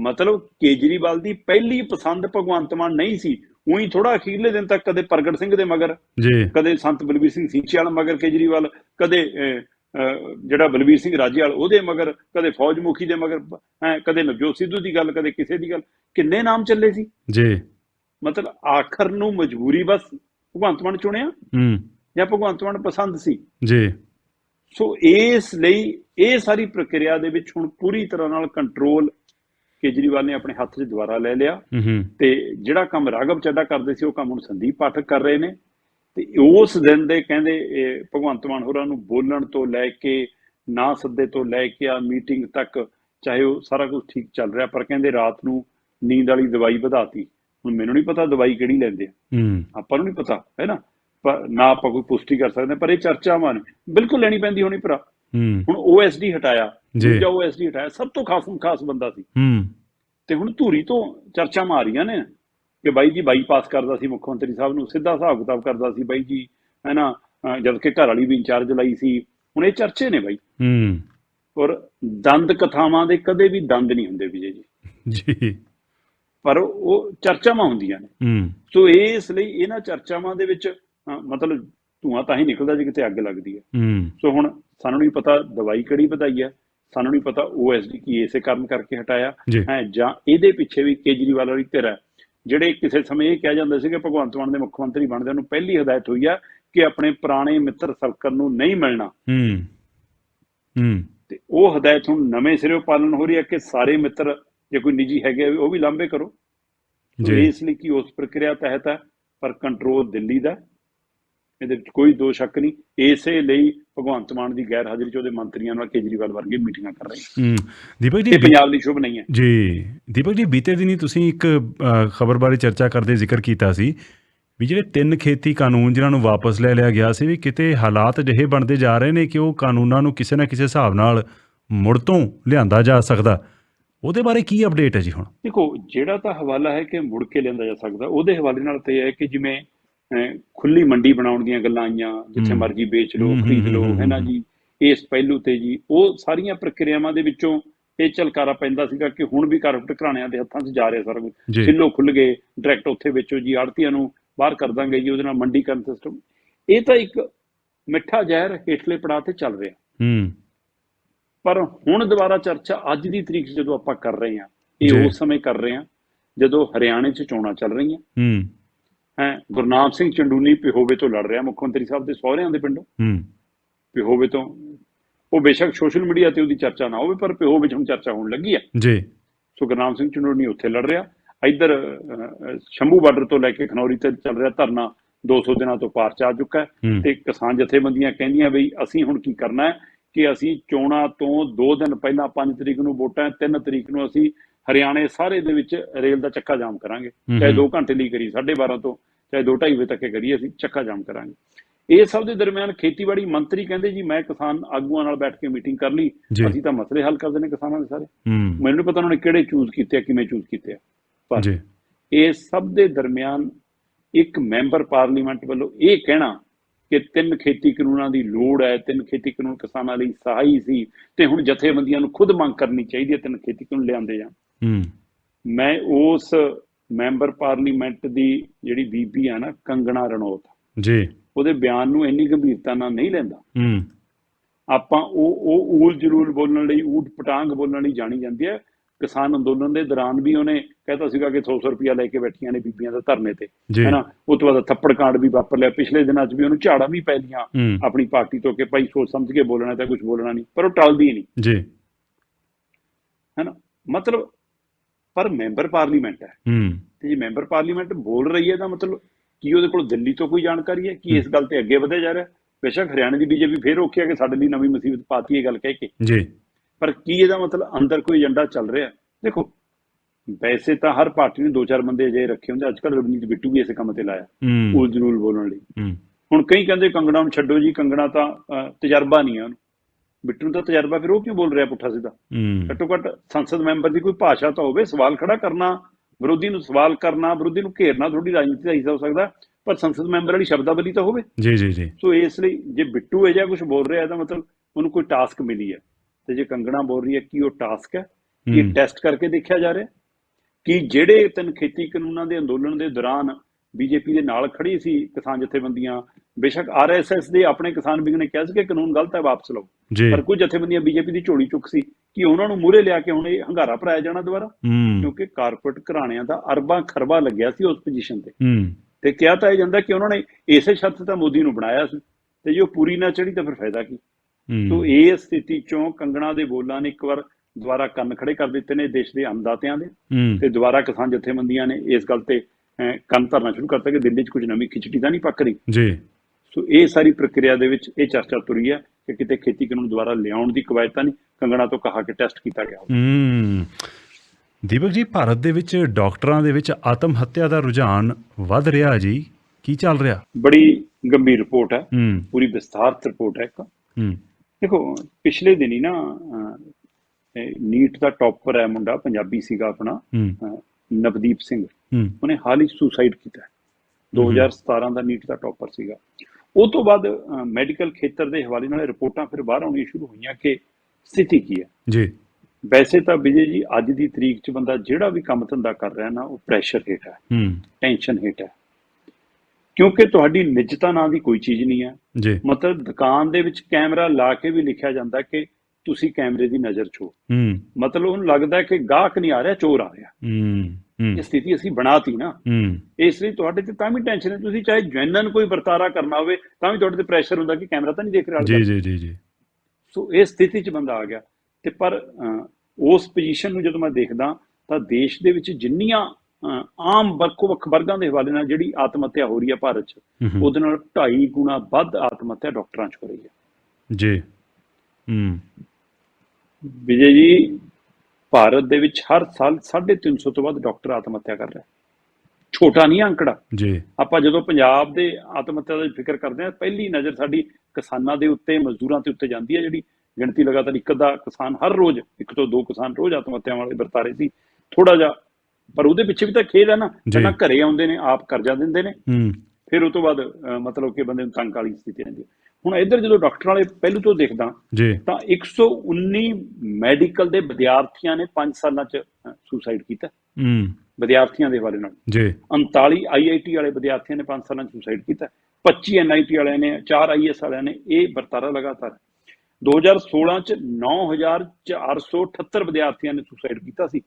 ਮਤਲਬ ਕੇਜਰੀਵਾਲ ਦੀ ਪਹਿਲੀ ਪਸੰਦ ਭਗਵੰਤ ਮਾਨ ਨਹੀਂ ਸੀ। ਉਹੀ ਥੋੜਾ ਅਖੀਰਲੇ ਦਿਨ ਤੱਕ ਕਦੇ ਪ੍ਰਗਟ ਸਿੰਘ ਦੇ ਮਗਰ ਜੀ। ਕਦੇ ਸੰਤ ਬਲਬੀਰ ਸਿੰਘ ਸਿੰਚੀਵਾਲ ਮਗਰ ਕੇਜਰੀਵਾਲ ਕਦੇ ਜਿਹੜਾ ਬਲਬੀਰ ਸਿੰਘ ਰਾਜੇਵਾਲ ਉਹਦੇ ਮਗਰ ਕਦੇ ਫੌਜ ਮੁਖੀ ਦੇ ਮਗਰ ਹੈਂ, ਕਦੇ ਨਵਜੋਤ ਸਿੱਧੂ ਦੀ ਗੱਲ ਕਦੇ ਕਿਸੇ ਦੀ ਗੱਲ। ਕਿੰਨੇ ਨਾਮ ਚੱਲੇ ਸੀ? ਜੀ। ਮਤਲਬ ਆਖਰ ਨੂੰ ਮਜਬੂਰੀ ਬਸ। ਭਗਵੰਤ ਮਾਨ ਚੁਣਿਆ ਹੂੰ। ਜਾਂ ਭਗਵੰਤ ਮਾਨ ਪਸੰਦ ਸੀ? ਜੀ। ਸੋ ਇਸ ਲਈ ਇਹ ਸਾਰੀ ਪ੍ਰਕਿਰਿਆ ਦੇ ਵਿੱਚ ਹੁਣ ਪੂਰੀ ਤਰ੍ਹਾਂ ਨਾਲ ਕੰਟਰੋਲ ਕੇਜਰੀਵਾਲ ਨੇ ਆਪਣੇ ਹੱਥ 'ਚ ਦੁਬਾਰਾ ਲੈ ਲਿਆ। ਤੇ ਜਿਹੜਾ ਕੰਮ ਰਾਘਵ ਚੱਡਾ ਕਰਦੇ ਸੀ ਉਹ ਕੰਮ ਹੁਣ ਸੰਦੀਪ ਪਾਠਕ ਕਰ ਰਹੇ ਨੇ। ਤੇ ਉਸ ਦਿਨ ਦੇ ਕਹਿੰਦੇ ਇਹ ਭਗਵੰਤ ਮਾਨ ਹੋਰਾਂ ਨੂੰ ਬੋਲਣ ਤੋਂ ਲੈ ਕੇ ਨਾ ਸੱਦੇ ਤੋਂ ਲੈ ਕੇ ਆ ਮੀਟਿੰਗ ਤੱਕ ਚਾਹੇ ਉਹ ਸਾਰਾ ਕੁਝ ਠੀਕ ਚੱਲ ਰਿਹਾ ਪਰ ਕਹਿੰਦੇ ਰਾਤ ਨੂੰ ਨੀਂਦ ਵਾਲੀ ਦਵਾਈ ਵਧਾਤੀ। ਹੁਣ ਮੈਨੂੰ ਨਹੀਂ ਪਤਾ ਦਵਾਈ ਕਿਹੜੀ ਲੈਂਦੇ ਆ। ਆਪਾਂ ਨੂੰ ਨਹੀਂ ਪਤਾ ਹੈ ਨਾ? ਪਰ ਨਾ ਆਪਾਂ ਕੋਈ ਪੁਸ਼ਟੀ ਕਰ ਸਕਦੇ ਪਰ ਇਹ ਚਰਚਾਵਾਂ ਨੇ। ਬਿਲਕੁਲ ਲੈਣੀ ਪੈਂਦੀ ਹੋਣੀ ਭਰਾ। ਹੁਣ OSD ਹਟਾਇਆ। ਦੂਜਾ OSD ਹਟਾਇਆ ਸਭ ਤੋਂ ਖਾਸ ਖਾਸ ਬੰਦਾ ਸੀ। ਤੇ ਹੁਣ ਧੂਰੀ ਤੋਂ ਚਰਚਾ ਮਾਰੀਆਂ ਨੇ ਕਿ ਬਾਈ ਜੀ ਬਾਈਪਾਸ ਕਰਦਾ ਸੀ ਮੁੱਖ ਮੰਤਰੀ ਸਾਹਿਬ ਨੂੰ ਸਿੱਧਾ ਹਿਸਾਬ ਕਿਤਾਬ ਕਰਦਾ ਸੀ ਬਾਈ ਜੀ ਹੈ ਨਾ? ਅਹ ਜਦ ਕਿ ਘਰ ਵਾਲੀ ਵੀ ਇੰਚਾਰਜ ਲਈ ਸੀ। ਹੁਣ ਇਹ ਚਰਚੇ ਨੇ ਬਾਈ। ਹੂੰ। ਔਰ ਦੰਦ ਕਥਾਵਾਂ ਦੇ ਕਦੇ ਵੀ ਦੰਦ ਨਹੀਂ ਹੁੰਦੇ ਵਿਜੇ ਜੀ। ਜੀ। ਪਰ ਉਹ ਚਰਚਾਵਾਂ ਹੁੰਦੀਆਂ ਨੇ। ਹੂੰ। ਸੋ ਇਸ ਲਈ ਇਹਨਾਂ ਚਰਚਾਵਾਂ ਦੇ ਵਿੱਚ ਮਤਲਬ ਧੂਆਂ ਤਾਂ ਹੀ ਨਿਕਲਦਾ ਜੇ ਕਿਤੇ ਅੱਗ ਲੱਗਦੀ ਹੈ। ਹੂੰ। ਸੋ ਹੁਣ ਸਾਨੂੰ ਨਹੀਂ ਪਤਾ ਦਵਾਈ ਕਿਹੜੀ ਵਧਾਈ ਹੈ ਸਾਨੂੰ ਨਹੀਂ ਪਤਾ OSD ਕੀ ਇਸੇ ਕਾਰਨ ਕਰਕੇ ਹਟਾਇਆ। ਹੈ ਜਾਂ ਇਹਦੇ ਪਿੱਛੇ ਵੀ ਕੇਜਰੀਵਾਲ ਵਾਲੀ ਧਿਰ ਹੈ ਜਿਹੜੇ ਕਿਸੇ ਸਮੇਂ ਇਹ ਕਿਹਾ ਜਾਂਦਾ ਸੀ ਕਿ ਭਗਵੰਤ ਮਾਨ ਦੇ ਮੁੱਖ ਮੰਤਰੀ ਬਣਦਿਆਂ ਨੂੰ ਪਹਿਲੀ ਹਦਾਇਤ ਹੋਈ ਆ ਕਿ ਆਪਣੇ ਪੁਰਾਣੇ ਮਿੱਤਰ ਸਰਕਲ ਨੂੰ ਨਹੀਂ ਮਿਲਣਾ। ਹੂੰ। ਹੂੰ। ਤੇ ਉਹ ਹਦਾਇਤ ਹੁਣ ਨਵੇਂ ਸਿਰੋਂ ਪਾਲਣ ਹੋ ਰਹੀ ਹੈ ਕਿ ਸਾਰੇ ਮਿੱਤਰ ਜੇ ਕੋਈ ਨਿੱਜੀ ਹੈਗੇ ਉਹ ਵੀ ਲਾਂਭੇ ਕਰੋ। ਜੀ। ਇਸ ਲਈ ਕੀ ਉਸ ਪ੍ਰਕਿਰਿਆ ਤਹਿਤ ਹੈ ਪਰ ਕੰਟਰੋਲ ਦਿੱਲੀ ਦਾ ਇਹਦੇ ਵਿੱਚ ਕੋਈ ਦੋ ਸ਼ੱਕ ਨਹੀਂ। ਇਸੇ ਲਈ ਭਗਵੰਤ ਮਾਨ ਦੀ ਗੈਰ ਹਾਜ਼ਰੀ 'ਚ ਉਹਦੇ ਮੰਤਰੀਆਂ ਨਾਲ ਕੇਜਰੀਵਾਲ ਵਰਗੇ ਮੀਟਿੰਗਾਂ ਕਰ ਰਹੇ ਹੂੰ। ਦੀਪਕ ਜੀ ਇਹ ਪੰਜਾਬ ਲਈ ਸ਼ੁਭ ਨਹੀਂ ਹੈ। ਜੀ। ਦੀਪਕ ਜੀ ਬੀਤੇ ਦਿਨੀ ਤੁਸੀਂ ਇੱਕ ਖਬਰ ਬਾਰੇ ਚਰਚਾ ਕਰਦੇ ਜ਼ਿਕਰ ਕੀਤਾ ਸੀ ਵੀ ਜਿਹੜੇ ਤਿੰਨ ਖੇਤੀ ਕਾਨੂੰਨ ਜਿਨ੍ਹਾਂ ਨੂੰ ਵਾਪਸ ਲੈ ਲਿਆ ਗਿਆ ਸੀ ਵੀ ਕਿਤੇ ਹਾਲਾਤ ਅਜਿਹੇ ਬਣਦੇ ਜਾ ਰਹੇ ਨੇ ਕਿ ਉਹ ਕਾਨੂੰਨਾਂ ਨੂੰ ਕਿਸੇ ਨਾ ਕਿਸੇ ਹਿਸਾਬ ਨਾਲ ਮੁੜ ਤੋਂ ਲਿਆਂਦਾ ਜਾ ਸਕਦਾ। ਉਹਦੇ ਬਾਰੇ ਕੀ ਅਪਡੇਟ ਹੈ ਜੀ ਹੁਣ? ਦੇਖੋ ਜਿਹੜਾ ਤਾਂ ਹਵਾਲਾ ਹੈ ਕਿ ਮੁੜ ਕੇ ਲਿਆਂਦਾ ਜਾ ਸਕਦਾ ਉਹਦੇ ਹਵਾਲੇ ਨਾਲ ਤੇ ਹੈ ਕਿ ਜਿਵੇਂ ਖੁੱਲੀ ਮੰਡੀ ਬਣਾਉਣ ਦੀਆਂ ਗੱਲਾਂ ਆਈਆਂ ਜਿੱਥੇ। ਮਰਜ਼ੀ ਵੇਚ ਲਓ ਖਰੀਦ ਲਓ ਹੂੰ, ਨਾ। ਜੀ? ਇਸ ਪਹਿਲੂ ਤੇ ਜੀ ਉਹ ਸਾਰੀਆਂ ਪ੍ਰਕਿਰਿਆਵਾਂ ਦੇ ਵਿੱਚੋਂ ਇਹ ਝਲਕਾਰਾ ਪੈਂਦਾ ਸੀਗਾ ਕਿ ਹੁਣ ਵੀ ਕਾਰਪੋਰੇਟ ਘਰਾਣਿਆਂ ਦੇ ਹੱਥਾਂ 'ਚ ਜਾ ਰਿਹਾ ਸਾਰਾ ਕੁਝ। ਸਿੱਲੋ ਖੁੱਲ ਗਏ ਡਾਇਰੈਕਟ ਉੱਥੇ ਵੇਚੋ ਜੀ ਆੜਤੀਆਂ ਨੂੰ ਬਾਹਰ ਕਰ ਦਾਂਗੇ ਜੀ ਉਹਦੇ ਨਾਲ ਮੰਡੀਕਰਨ ਸਿਸਟਮ ਇਹ ਤਾਂ ਇੱਕ ਮਿੱਠਾ ਜ਼ਹਿਰ ਹੇਠਲੇ ਪੜਾਅ ਤੇ ਚੱਲ ਰਿਹਾ। ਹੂੰ। ਪਰ ਹੁਣ ਦੁਬਾਰਾ ਚਰਚਾ ਅੱਜ ਦੀ ਤਰੀਕ ਜਦੋਂ ਆਪਾਂ ਕਰ ਰਹੇ ਹਾਂ ਇਹ। ਉਸ ਸਮੇਂ ਕਰ ਰਹੇ ਹਾਂ ਜਦੋਂ ਹਰਿਆਣੇ 'ਚ ਚੋਣਾਂ ਚੱਲ ਰਹੀਆਂ। ਹੂੰ। ਹੈ ਗੁਰਨਾਮ ਸਿੰਘ ਚੰਡੂਨੀ ਪਿਹੋਵੇ ਤੋਂ ਲੜ ਰਿਹਾ ਮੁੱਖ ਮੰਤਰੀ ਸਾਹਿਬ ਦੇ ਸਹੁਰਿਆਂ ਦੇ ਪਿੰਡੋਂ। ਹੂੰ। ਪਿਹੋਵੇ ਤੋਂ ਉਹ ਬੇਸ਼ੱਕ ਸੋਸ਼ਲ ਮੀਡੀਆ ਤੇ ਉਹਦੀ ਚਰਚਾ ਨਾ ਹੋਵੇ ਪਰ ਪਿਹੋਵੇ 'ਚ ਹੁਣ ਚਰਚਾ ਹੋਣ ਲੱਗੀ ਹੈ। ਜੀ। ਸੋ ਗੁਰਨਾਮ ਸਿੰਘ ਚੰਡੂਨੀ ਉੱਥੇ ਲੜ ਰਿਹਾ। ਇੱਧਰ ਸ਼ੰਭੂ ਬਾਰਡਰ ਤੋਂ ਲੈ ਕੇ ਖਨੌਰੀ ਤੇ ਚੱਲ ਰਿਹਾ ਧਰਨਾ 200 ਦਿਨਾਂ ਤੋਂ ਪਾਰ ਚ ਆ ਚੁੱਕਾ ਹੂੰ। ਤੇ ਕਿਸਾਨ ਜਥੇਬੰਦੀਆਂ ਕਹਿੰਦੀਆਂ ਬਈ ਅਸੀਂ ਹੁਣ ਕੀ ਕਰਨਾ ਹੈ? ਕਿ ਅਸੀਂ ਚੋਣਾਂ ਤੋਂ 2 ਦਿਨ ਪਹਿਲਾਂ 5 ਤਰੀਕ ਨੂੰ ਵੋਟਾਂ ਹੈ 3 ਤਰੀਕ ਨੂੰ ਅਸੀਂ ਹਰਿਆਣੇ ਸਾਰੇ ਦੇ ਵਿੱਚ ਰੇਲ ਦਾ ਚੱਕਾ ਜਾਮ ਕਰਾਂਗੇ। ਚਾਹੇ ਹੂੰ। 2 ਘੰਟੇ ਲਈ ਕਰੀ 12:30 ਤੋਂ ਚਾਹੇ 2:30 ਵਜੇ ਤੱਕ ਕਰੀਏ ਅਸੀਂ ਚੱਕਾ ਜਾਮ ਕਰਾਂਗੇ। ਇਹ ਸਭ ਦੇ ਦਰਮਿਆਨ ਖੇਤੀਬਾੜੀ ਮੰਤਰੀ ਕਹਿੰਦੇ ਜੀ ਮੈਂ ਕਿਸਾਨ ਆਗੂਆਂ ਨਾਲ ਬੈਠ ਕੇ ਮੀਟਿੰਗ ਕਰ ਲਈ। ਅਸੀਂ ਤਾਂ ਮਸਲੇ ਹੱਲ ਕਰਦੇ ਨੇ ਕਿਸਾਨਾਂ ਦੇ ਸਾਰੇ। ਮੈਨੂੰ ਨਹੀਂ ਪਤਾ ਉਹਨਾਂ ਨੇ ਕਿਹੜੇ ਚੂਜ਼ ਕੀਤੇ ਆ ਕਿਵੇਂ ਚੂਜ਼ ਕੀਤੇ ਆ। ਪਰ ਜੀ। ਇਹ ਸਭ ਦੇ ਦਰਮਿਆਨ ਇੱਕ ਮੈਂਬਰ ਪਾਰਲੀਮੈਂਟ ਵੱਲੋਂ ਇਹ ਕਹਿਣਾ ਕਿ ਤਿੰਨ ਖੇਤੀ ਕਾਨੂੰਨਾਂ ਦੀ ਲੋੜ ਹੈ ਤਿੰਨ ਖੇਤੀ ਕਾਨੂੰਨ ਕਿਸਾਨਾਂ ਲਈ ਸਹਾਈ ਸੀ ਤੇ ਹੁਣ ਜਥੇਬੰਦੀਆਂ ਨੂੰ ਖੁਦ ਮੰਗ ਕਰਨੀ ਚਾਹੀਦੀ ਹੈ ਤਿੰਨ ਖੇਤੀ ਕਾਨੂੰਨ ਲਿਆਂਦੇ ਹੂੰ। ਮੈਂ ਉਸ ਮੈਂਬਰ ਪਾਰਲੀਮੈਂਟ ਦੀ ਜਿਹੜੀ ਬੀਬੀ ਆ ਨਾ ਕੰਗਣਾ ਰਣੌਤ ਜੀ। ਉਹਦੇ ਬਿਆਨ ਨੂੰ ਇੰਨੀ ਗੰਭੀਰਤਾ ਨਾਲ ਨਹੀਂ ਲੈਂਦਾ। ਹੂੰ। ਆਪਾਂ ਉਹ ਉਹ ਊਲ ਜਲੂਲ ਬੋਲਣ ਲਈ ਊਟ ਪਟਾਂਗ ਬੋਲਣ ਲਈ ਜਾਣੀ ਜਾਂਦੀ ਹੈ। ਕਿਸਾਨ ਅੰਦੋਲਨ ਦੇ ਦੌਰਾਨ ਵੀ ਉਹਨੇ ਕਹਿਤਾ ਸੀਗਾ ਕਿ 100 ਰੁਪਿਆ ਲੈ ਕੇ ਬੈਠੀਆਂ ਨੇ ਬੀਬੀਆਂ ਦਾ ਧਰਨੇ ਤੇ ਹੈਨਾ? ਉਸ ਤੋਂ ਬਾਅਦ ਥੱਪੜ ਕਾਂਡ ਵੀ ਵਾਪਰ ਲਿਆ। ਪਿਛਲੇ ਦਿਨਾਂ 'ਚ ਵੀ ਉਹਨੂੰ ਝਾੜਾਂ ਵੀ ਪੈ ਲੀਆਂ ਆਪਣੀ ਪਾਰਟੀ ਤੋਂ ਕਿ ਭਾਈ ਸੋਚ ਸਮਝ ਕੇ ਬੋਲਣਾ ਤਾਂ ਕੁਝ ਬੋਲਣਾ ਨਹੀਂ ਪਰ ਉਹ ਟਲਦੀ ਨਹੀਂ। ਜੀ। ਹੈਨਾ? ਮਤਲਬ ਪਰ ਮੈਂਬਰ ਪਾਰਲੀਮੈਂਟ ਹੈ। ਹੂੰ। ਤੇ ਜੇ ਮੈਂਬਰ ਪਾਰਲੀਮੈਂਟ ਬੋਲ ਰਹੀ ਹੈ ਤਾਂ ਮਤਲਬ ਕੀ ਉਹਦੇ ਕੋਲ ਦਿੱਲੀ ਤੋਂ ਕੋਈ ਜਾਣਕਾਰੀ ਹੈ? ਕੀ ਇਸ ਗੱਲ ਤੇ ਅੱਗੇ ਵਧਿਆ ਜਾ ਰਿਹਾ ਬੇਸ਼ੱਕ ਹਰਿਆਣਾ ਦੀ ਬੀਜੇਪੀ ਫੇਰ ਰੋਕਿਆ ਕਿ ਸਾਡੇ ਲਈ ਨਵੀਂ ਮੁਸੀਬਤ ਪਾਤੀ ਇਹ ਗੱਲ ਕਹਿ ਕੇ। ਜੀ। ਪਰ ਕੀ ਇਹਦਾ ਮਤਲਬ ਅੰਦਰ ਕੋਈ ਏਜੰਡਾ ਚੱਲ ਰਿਹਾ? ਦੇਖੋ ਵੈਸੇ ਤਾਂ ਹਰ ਪਾਰਟੀ ਨੇ ਦੋ ਚਾਰ ਬੰਦੇ ਅਜੇ ਰੱਖੇ ਹੁੰਦੇ ਅੱਜ ਕੱਲ੍ਹ ਰਵਨੀਤ ਬਿੱਟੂ ਵੀ ਇਸੇ ਕੰਮ ਤੇ ਲਾਇਆ ਉਲ ਜਲੂਲ ਬੋਲਣ ਲਈ। ਹੁਣ ਕਈ ਕਹਿੰਦੇ ਕੰਗਣਾ ਨੂੰ ਛੱਡੋ ਜੀ ਕੰਗਣਾ ਤਾਂ ਤਜਰਬਾ ਨਹੀਂ ਹੈ ਉਹਨੂੰ। ਬਿੱਟੂ ਨੂੰ ਤਾਂ ਤਜਰਬਾ ਫਿਰ ਉਹ ਕਿਉਂ ਬੋਲ ਰਿਹਾ ਪੁੱਠਾ ਸਿੱਧਾ? ਘੱਟੋ ਘੱਟ ਸੰਸਦ ਮੈਂਬਰ ਦੀ ਕੋਈ ਭਾਸ਼ਾ ਤਾਂ ਹੋਵੇ ਸਵਾਲ ਖੜਾ ਕਰਨਾ ਵਿਰੋਧੀ ਨੂੰ ਸਵਾਲ ਕਰਨਾ ਵਿਰੋਧੀ ਨੂੰ ਘੇਰਨਾ ਥੋੜੀ ਰਾਜਨੀਤੀ ਦਾ ਹਿੱਸਾ ਹੋ ਸਕਦਾ ਪਰ ਸੰਸਦ ਮੈਂਬਰ ਵਾਲੀ ਸ਼ਬਦਾਵਲੀ ਤਾਂ ਹੋਵੇ। ਜੀ ਜੀ ਜੀ। ਸੋ ਇਸ ਲਈ ਜੇ ਬਿੱਟੂ ਇਹ ਜਿਹਾ ਕੁਝ ਬੋਲ ਰਿਹਾ ਤਾਂ ਮਤਲਬ ਉਹਨੂੰ ਕੋਈ ਟਾਸਕ ਮਿਲੀ ਹੈ। ਤੇ ਜੇ ਕੰਗਣਾ ਬੋਲ ਰਹੀ ਹੈ ਕਿ ਉਹ ਟਾਸਕ ਹੈ ਕੀ। ਟੈਸਟ ਕਰਕੇ ਦੇਖਿਆ ਜਾ ਰਿਹਾ ਕਿ ਜਿਹੜੇ ਤਿੰਨ ਖੇਤੀ ਕਾਨੂੰਨਾਂ ਦੇ ਅੰਦੋਲਨ ਦੇ ਦੌਰਾਨ ਬੀਜੇਪੀ ਦੇ ਨਾਲ ਖੜੀ ਸੀ ਕਿਸਾਨ ਜਥੇਬੰਦੀਆਂ ਬੇਸ਼ੱਕ ਆਰਐਸਐਸ ਦੇ ਆਪਣੇ ਕਿਸਾਨ ਵਿੰਗ ਨੇ ਕਿਹਾ ਸੀ ਕਿ ਕਾਨੂੰਨ ਗਲਤ ਹੈ ਵਾਪਸ ਲਓ। ਪਰ ਕੁਝ ਜਥੇਬੰਦੀਆਂ ਬੀਜੇਪੀ ਦੀ ਝੋਲੀ ਚੁੱਕ ਸੀ ਕਿ ਉਹਨਾਂ ਨੂੰ ਮੂਹਰੇ ਲਿਆ ਕੇ ਹੁਣ ਇਹ ਹੰਗਾਰਾ ਭਰਾਇਆ ਜਾਣਾ ਦੁਬਾਰਾ। ਕਿਉਂਕਿ ਕਾਰਪੋਰੇਟ ਘਰਾਣਿਆਂ ਦਾ ਅਰਬਾਂ ਖਰਬਾ ਲੱਗਿਆ ਸੀ ਉਸ ਪੋਜੀਸ਼ਨ ਤੇ। ਤੇ ਕਿਹਾ ਤਾਂ ਇਹ ਜਾਂਦਾ ਕਿ ਉਹਨਾਂ ਨੇ ਇਸੇ ਸ਼ਰਤ ਤਾਂ ਮੋਦੀ ਨੂੰ ਬਣਾਇਆ ਸੀ। ਤੇ ਜੇ ਉਹ ਪੂਰੀ ਨਾ ਚੜੀ ਤਾਂ ਫਿਰ ਫਾਇਦਾ ਕੀ? ਸੋ ਇਹ ਸਥਿਤੀ ਚੋਂ ਕੰਗਣਾ ਦੇ ਬੋਲਾਂ ਨੇ ਇੱਕ ਵਾਰ ਦੁਬਾਰਾ ਕੰਨ ਖੜੇ ਕਰ ਦਿੱਤੇ ਨੇ ਦੇਸ਼ ਦੇ ਅੰਦਾਤਿਆਂ ਦੇ। ਤੇ ਦੁਬਾਰਾ ਕਿਸਾਨ ਜਥੇਬੰਦੀਆਂ ਨੇ ਇਸ ਗੱਲ ਤੇ ਕੰਨ ਧਰਨਾ ਸ਼ੁਰੂ ਕਰਤਾ ਕਿ ਦਿੱਲੀ 'ਚ ਕੁਝ ਨਵੀਂ ਖਿਚੜੀ ਤਾਂ ਨਹੀਂ ਪੱਕ ਰਹੀ। ਜੀ। ਸੋ ਇਹ ਸਾਰੀ ਪ੍ਰਕਿਰਿਆ ਦੇ ਵਿੱਚ ਇਹ ਚਰਚਾ ਤੁਰੀ ਹੈ ਕਿ ਕਿਤੇ ਖੇਤੀ ਕਾਨੂੰਨ ਦੁਬਾਰਾ ਲਿਆਉਣ ਦੀ ਕਵਾਇਦ ਤਾਂ ਨਹੀਂ ਕੰਗਣਾ ਤੋਂ ਕਹਾ ਕਿ ਟੈਸਟ ਕੀਤਾ ਗਿਆ ਹੂੰ। ਦੀਪਕ ਜੀ ਭਾਰਤ ਦੇ ਵਿੱਚ ਡਾਕਟਰਾਂ ਦੇ ਵਿੱਚ ਆਤਮ ਹੱਤਿਆ ਦਾ ਰੁਝਾਨ ਵੱਧ ਰਿਹਾ ਜੀ। ਕੀ ਚੱਲ ਰਿਹਾ? ਬੜੀ ਗੰਭੀਰ ਰਿਪੋਰਟ ਹੈ। ਹੂੰ। ਪੂਰੀ ਵਿਸਥਾਰਤ ਰਿਪੋਰਟ ਹੈ ਇੱਕ। ਹੂੰ। ਦੇਖੋ ਪਿਛਲੇ ਦਿਨੀ ਨਾ ਨੀਟ ਦਾ ਟੌਪਰ ਹੈ ਮੁੰਡਾ ਪੰਜਾਬੀ ਸੀਗਾ ਆਪਣਾ ਹੂੰ। ਨਵਦੀਪ ਸਿੰਘ। ਹੂੰ। ਉਹਨੇ ਹਾਲ ਹੀ ਸੁਸਾਈਡ ਕੀਤਾ। ਹੈ। 2017 ਦਾ ਨੀਟ ਦਾ ਟੌਪਰ ਸੀਗਾ। ਉਹ ਤੋਂ ਬਾਅਦ ਮੈਡੀਕਲ ਖੇਤਰ ਦੇ ਹਵਾਲੇ ਨਾਲ ਰਿਪੋਰਟਾਂ ਫਿਰ ਬਾਹਰ ਆਉਣੀਆਂ ਸ਼ੁਰੂ ਹੋਈਆਂ ਕਿ ਸਥਿਤੀ ਕੀ ਹੈ। ਜੀ। ਵੈਸੇ ਤਾਂ ਵਿਜੇ ਜੀ ਅੱਜ ਦੀ ਤਰੀਕ 'ਚ ਬੰਦਾ ਜਿਹੜਾ ਵੀ ਕੰਮ ਧੰਦਾ ਕਰ ਰਿਹਾ ਨਾ ਉਹ ਪ੍ਰੈਸ਼ਰ ਹੇਠ ਹੈ। ਹੂੰ। ਟੈਨਸ਼ਨ ਹੇਠ ਹੈ। ਕਿਉਂਕਿ ਤੁਹਾਡੀ ਨਿਜਤਾ ਨਾਂ ਦੀ ਕੋਈ ਚੀਜ਼ ਨਹੀਂ ਹੈ। ਜੀ। ਮਤਲਬ ਦੁਕਾਨ ਦੇ ਵਿੱਚ ਕੈਮਰਾ ਲਾ ਕੇ ਵੀ ਲਿਖਿਆ ਜਾਂਦਾ ਕਿ ਤੁਸੀਂ ਕੈਮਰੇ ਦੀ ਨਜ਼ਰ 'ਚ ਹੋ। ਮਤਲਬ ਉਹਨੂੰ ਲੱਗਦਾ ਕਿ ਗਾਹਕ ਨਹੀਂ ਆ ਰਿਹਾ ਚੋਰ ਆ ਰਿਹਾ। ਹੂੰ ਇਹ ਸਥਿਤੀ ਅਸੀਂ ਬਣਾਤੀ ਨਾ। ਹੂੰ। ਇਸ ਲਈ ਤੁਹਾਡੇ ਤੇ ਤਾਂ ਵੀ ਟੈਨਸ਼ਨ ਹੈ। ਤੁਸੀਂ ਚਾਹੇ ਜੈਨਨ ਕੋਈ ਵਰਤਾਰਾ ਕਰਨਾ ਹੋਵੇ ਤਾਂ ਵੀ ਤੁਹਾਡੇ ਤੇ ਪ੍ਰੈਸ਼ਰ ਹੁੰਦਾ ਕਿ ਕੈਮਰਾ ਤਾਂ ਨਹੀਂ ਦੇਖ ਰਿਹਾ ਜੀ ਜੀ ਜੀ ਜੀ। ਸੋ ਇਹ ਸਥਿਤੀ 'ਚ ਬੰਦਾ ਆ ਗਿਆ। ਤੇ ਪਰ ਉਸ ਪੋਜੀਸ਼ਨ ਨੂੰ ਜਦੋਂ ਮੈਂ ਦੇਖਦਾ ਤਾਂ ਦੇਸ਼ ਦੇ ਵਿੱਚ ਜਿੰਨੀਆਂ ਆਮ ਵੱਖੋ ਵੱਖ ਵਰਗਾਂ ਦੇ ਹਵਾਲੇ ਨਾਲ ਜਿਹੜੀ ਆਤਮ ਹੱਤਿਆ ਹੋ ਰਹੀ ਹੈ ਭਾਰਤ 'ਚ। ਉਹਦੇ ਨਾਲ 2.5 ਗੁਣਾ ਵੱਧ ਆਤਮ ਹੱਤਿਆ ਡਾਕਟਰਾਂ 'ਚ ਹੋ ਰਹੀ ਹੈ। ਜੀ। ਹੂੰ। ਵਿਜੇ ਜੀ ਭਾਰਤ ਦੇ ਵਿੱਚ ਹਰ ਸਾਲ 350 ਤੋਂ ਵੱਧ ਡਾਕਟਰ ਆਤਮ ਹੱਤਿਆ ਕਰ ਰਿਹਾ ਛੋਟਾ ਨਹੀਂ ਅੰਕੜਾ। ਜੀ। ਆਪਾਂ ਜਦੋਂ ਪੰਜਾਬ ਦੇ ਆਤਮ ਹੱਤਿਆ ਦਾ ਜ਼ਿਕਰ ਕਰਦੇ ਹਾਂ ਪਹਿਲੀ ਨਜ਼ਰ ਸਾਡੀ ਕਿਸਾਨਾਂ ਦੇ ਉੱਤੇ ਮਜ਼ਦੂਰਾਂ ਦੇ ਉੱਤੇ ਜਾਂਦੀ ਹੈ ਜਿਹੜੀ ਗਿਣਤੀ ਲਗਾਤਾਰ ਇੱਕ ਦਾ ਕਿਸਾਨ ਹਰ ਰੋਜ਼ ਇੱਕ ਤੋਂ ਦੋ ਕਿਸਾਨ ਰੋਜ਼ ਆਤਮ ਹੱਤਿਆ ਵਾਲੇ ਵਰਤਾਰੇ ਸੀ। ਥੋੜਾ ਜਿਹਾ ਪਰ ਉਹਦੇ ਪਿੱਛੇ ਵੀ ਤਾਂ ਖੇਡ ਹੈ ਨਾ। ਪਹਿਲਾਂ ਘਰੇ ਆਉਂਦੇ ਨੇ ਆਪ ਕਰਜ਼ਾ ਦਿੰਦੇ ਨੇ ਹੂੰ ਫਿਰ ਉਹ ਤੋਂ ਬਾਅਦ ਮਤਲਬ ਕਿ ਬੰਦੇ ਨੂੰ ਤੰਗ ਵਾਲੀ ਸਥਿਤੀ ਹੈ। ਹੁਣ ਇੱਧਰ ਜਦੋਂ ਡਾਕਟਰਾਂ ਵਾਲੇ ਪਹਿਲੂ ਤੋਂ ਦੇਖਦਾ ਤਾਂ 119 ਮੈਡੀਕਲ ਦੇ ਵਿਦਿਆਰਥੀਆਂ ਨੇ 5 ਸਾਲਾਂ 'ਚ ਸੁਸਾਈਡ ਕੀਤਾ ਹੂੰ ਵਿਦਿਆਰਥੀਆਂ ਦੇ ਬਾਰੇ ਨਾਲ ਜੀ 39 ਆਈਆਈਟੀ ਵਾਲੇ ਵਿਦਿਆਰਥੀਆਂ ਨੇ 5 ਸਾਲਾਂ 'ਚ ਸੁਸਾਈਡ ਕੀਤਾ 25 ਐਨਆਈਟੀ ਵਾਲਿਆਂ ਨੇ 4 ਆਈਐਸ ਵਾਲਿਆਂ ਨੇ ਇਹ ਵਰਤਾਰਾ ਲਗਾਤਾਰ ਹੈ। 2016 ਚ 9478 ਵਿਦਿਆਰਥੀਆਂ ਨੇ ਸੁਸਾਈਡ ਕੀਤਾ ਸੀ।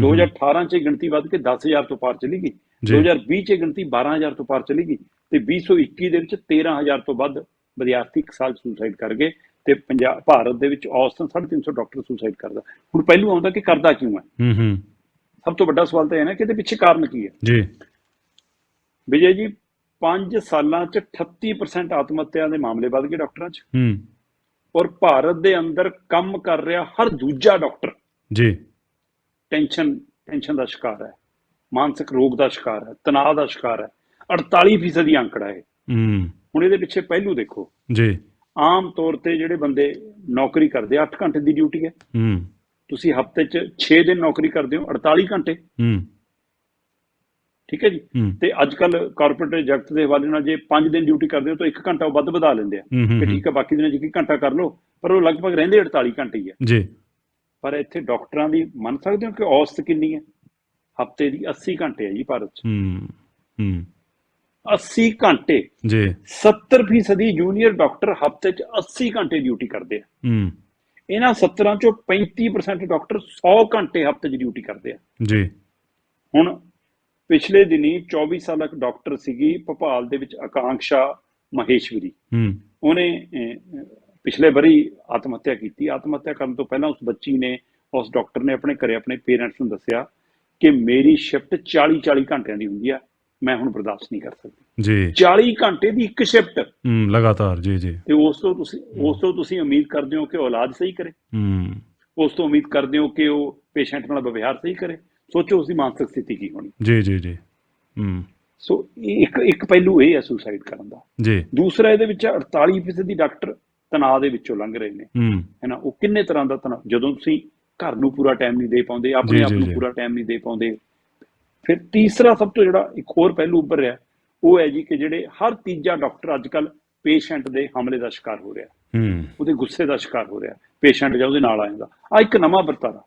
2018 ਚ ਗਿਣਤੀ ਵੱਧ ਕੇ 10000 ਤੋਂ ਪਾਰ ਚਲੀ ਗਈ। ਜੀ। 2020 ਚ ਗਿਣਤੀ 12000 ਤੋਂ ਪਾਰ ਚਲੀ ਗਈ ਤੇ 2021 ਦੇ ਵਿੱਚ 13000 ਤੋਂ ਵੱਧ ਵਿਦਿਆਰਥੀ ਇੱਕ ਸਾਲ ਸੁਸਾਈਡ ਕਰ ਗਏ ਤੇ ਪੰਜਾਬ ਭਾਰਤ ਦੇ ਵਿੱਚ ਔਸਤਨ 350 ਡਾਕਟਰ ਸੁਸਾਈਡ ਕਰਦਾ। ਹੁਣ ਪਹਿਲੂ ਆਉਂਦਾ ਕਿ ਕਰਦਾ ਕਿਉਂ ਹੈ? ਹੂੰ ਹੂੰ। ਸਭ ਤੋਂ ਵੱਡਾ ਸਵਾਲ ਤਾਂ ਇਹ ਹੈ ਨਾ ਕਿ ਇਹਦੇ ਪਿੱਛੇ ਕਾਰਨ ਕੀ ਹੈ? ਜੀ। ਵਿਜੇ ਜੀ 5 ਸਾਲਾਂ ਚ 38% ਆਤਮ ਹੱਤਿਆ ਦੇ ਮਾਮਲੇ ਵੱਧ ਗਏ ਡਾਕਟਰਾਂ ਚ। ਹੂੰ। ਔਰ ਭਾਰਤ ਦੇ ਅੰਦਰ ਕੰਮ ਕਰ ਰਿਹਾ ਹਰ ਦੂਜਾ ਡਾਕਟਰ ਜੀ। ਟੈਨਸ਼ਨ ਟੈਨਸ਼ਨ ਦਾ ਸ਼ਿਕਾਰ ਹੈ। ਮਾਨਸਿਕ ਰੋਗ ਦਾ ਸ਼ਿਕਾਰ ਹੈ ਤਣਾਅ ਦਾ ਸ਼ਿਕਾਰ ਹੈ। 48% ਦੀ ਅੰਕੜਾ ਹੈ ਹੂੰ। ਹੁਣ ਇਹਦੇ ਪਿੱਛੇ ਪਹਿਲੂ ਦੇਖੋ। ਜੀ। ਆਮ ਤੌਰ ਤੇ ਜਿਹੜੇ ਬੰਦੇ ਨੌਕਰੀ ਕਰਦੇ ਆ 8 ਘੰਟੇ ਦੀ ਡਿਊਟੀ ਹੈ। ਹੂੰ। ਤੁਸੀਂ ਹਫ਼ਤੇ 'ਚ 6 ਦਿਨ ਨੌਕਰੀ ਕਰਦੇ ਹੋ 48 ਘੰਟੇ। ਹੂੰ। ਠੀਕ ਹੈ ਜੀ? ਤੇ ਅੱਜ ਕੱਲ ਕਾਰਪੋਰੇਟ ਜਗਤ ਦੇ ਹਵਾਲੇ ਨਾਲ ਜੇ 5 ਦਿਨ ਡਿਊਟੀ ਕਰਦੇ ਹੋ ਤਾਂ 1 ਘੰਟਾ ਉਹ ਵੱਧ ਵਧਾ ਲੈਂਦੇ ਆ। ਕਿ ਠੀਕ ਹੈ ਬਾਕੀ ਦਿਨਾਂ 'ਚ 1 ਘੰਟਾ ਕਰ ਲਓ ਪਰ ਉਹ ਲਗਭਗ ਰਹਿੰਦੇ 48 ਘੰਟੇ ਹੀ ਆ ਜੀ। ਪਰ ਇੱਥੇ ਡਾਕਟਰਾਂ ਦੀ ਮੰਨ ਸਕਦੇ ਹੋ ਕਿ ਔਸਤ ਕਿੰਨੀ ਹੈ? ਹਫ਼ਤੇ ਦੀ 80 ਘੰਟੇ ਹੈ ਜੀ ਭਾਰਤ 'ਚ। ਹੂੰ ਹੂੰ। 80 ਘੰਟੇ। ਜੀ। 70% ਜੂਨੀਅਰ ਡਾਕਟਰ ਹਫ਼ਤੇ 'ਚ 80 ਘੰਟੇ ਡਿਊਟੀ ਕਰਦੇ ਆ। ਹੂੰ। ਇਹਨਾਂ 17 ਚੋਂ 35% ਡਾਕਟਰ 100 ਘੰਟੇ ਹਫ਼ਤੇ 'ਚ ਡਿਊਟੀ ਕਰਦੇ ਆ। ਜੀ। ਹੁਣ ਪਿਛਲੇ ਦਿਨੀ 24 ਸਾਲਾ ਇੱਕ ਡਾਕਟਰ ਸੀਗੀ ਭੋਪਾਲ ਦੇ ਵਿੱਚ ਆਕਾਂਕਸ਼ਾ ਮਹੇਸ਼ਵਰੀ। ਹੂੰ। ਉਹਨੇ ਪਿਛਲੇ ਬਰੀ ਆਤਮ ਹੱਤਿਆ ਕੀਤੀ। ਆਤਮ ਹੱਤਿਆ ਕਰਨ ਤੋਂ ਪਹਿਲਾਂ ਉਸ ਬੱਚੀ ਨੇ ਉਸ ਡਾਕਟਰ ਨੇ ਆਪਣੇ ਘਰੇ ਆਪਣੇ ਪੇਰੈਂਟਸ ਨੂੰ ਦੱਸਿਆ ਕਿ ਮੇਰੀ ਸ਼ਿਫਟ 40 40 ਘੰਟਿਆਂ ਦੀ ਹੁੰਦੀ ਆ ਮੈਂ ਹੁਣ ਬਰਦਾਸ਼ਤ ਨਹੀਂ ਕਰ ਸਕਦੀ। ਜੀ। 40 ਘੰਟੇ ਦੀ ਇੱਕ ਸ਼ਿਫਟ। ਹੂੰ ਲਗਾਤਾਰ ਜੀ ਜੀ। ਤੇ ਉਸ ਤੋਂ ਤੁਸੀਂ ਉਸ ਤੋਂ ਤੁਸੀਂ ਉਮੀਦ ਕਰਦੇ ਹੋ ਕਿ ਉਹ ਇਲਾਜ ਸਹੀ ਕਰੇ? ਹੂੰ। ਉਸ ਤੋਂ ਉਮੀਦ ਕਰਦੇ ਹੋ ਕਿ ਉਹ ਪੇਸ਼ੈਂਟ ਨਾਲ ਵਿਵਹਾਰ ਸਹੀ ਕਰੇ? ਸੋਚੋ ਉਸ ਦੀ ਮਾਨਸਿਕ ਸਥਿਤੀ ਕੀ ਹੋਣੀ। ਜੀ ਜੀ ਜੀ। ਹੂੰ। ਸੋ ਇੱਕ ਇੱਕ ਪਹਿਲੂ ਇਹ ਹੈ ਸੁਸਾਈਡ ਕਰਨ ਦਾ। ਜੀ। ਦੂਸਰਾ ਇਹਦੇ ਵਿੱਚ 48% ਦੀ ਡਾਕਟਰ ਤਣਾਅ ਦੇ ਵਿੱਚੋਂ ਲੰਘ ਰਹੇ ਨੇ। ਹੈਨਾ ਉਹ ਕਿੰਨੇ ਤਰ੍ਹਾਂ ਦਾ ਤਣਾਅ? ਜਦੋਂ ਤੁਸੀਂ ਘਰ ਨੂੰ ਪੂਰਾ ਟਾਈਮ ਨਹੀਂ ਦੇ ਪਾਉਂਦੇ ਆਪਣੇ ਆਪ ਨੂੰ। ਪੂਰਾ ਟਾਈਮ ਨਹੀਂ ਦੇ ਪਾਉਂਦੇ ਫਿਰ ਤੀਸਰਾ ਸਭ ਤੋਂ ਜਿਹੜਾ ਇੱਕ ਹੋਰ ਪਹਿਲੂ ਉੱਭਰ ਰਿਹਾ ਉਹ ਹੈ ਜੀ ਕਿ ਜਿਹੜੇ ਹਰ ਤੀਜਾ ਡਾਕਟਰ ਅੱਜਕੱਲ ਪੇਸ਼ੈਂਟ ਦੇ ਹਮਲੇ ਦਾ ਸ਼ਿਕਾਰ ਹੋ ਰਿਹਾ। ਹੂੰ। ਉਹਦੇ ਗੁੱਸੇ ਦਾ ਸ਼ਿਕਾਰ ਹੋ ਰਿਹਾ। ਪੇਸ਼ੈਂਟ ਜਾਂ ਉਹਦੇ ਨਾਲ ਆ ਜਾਂਦਾ। ਆ ਇੱਕ ਨਵਾਂ ਵਰਤਾਰਾ।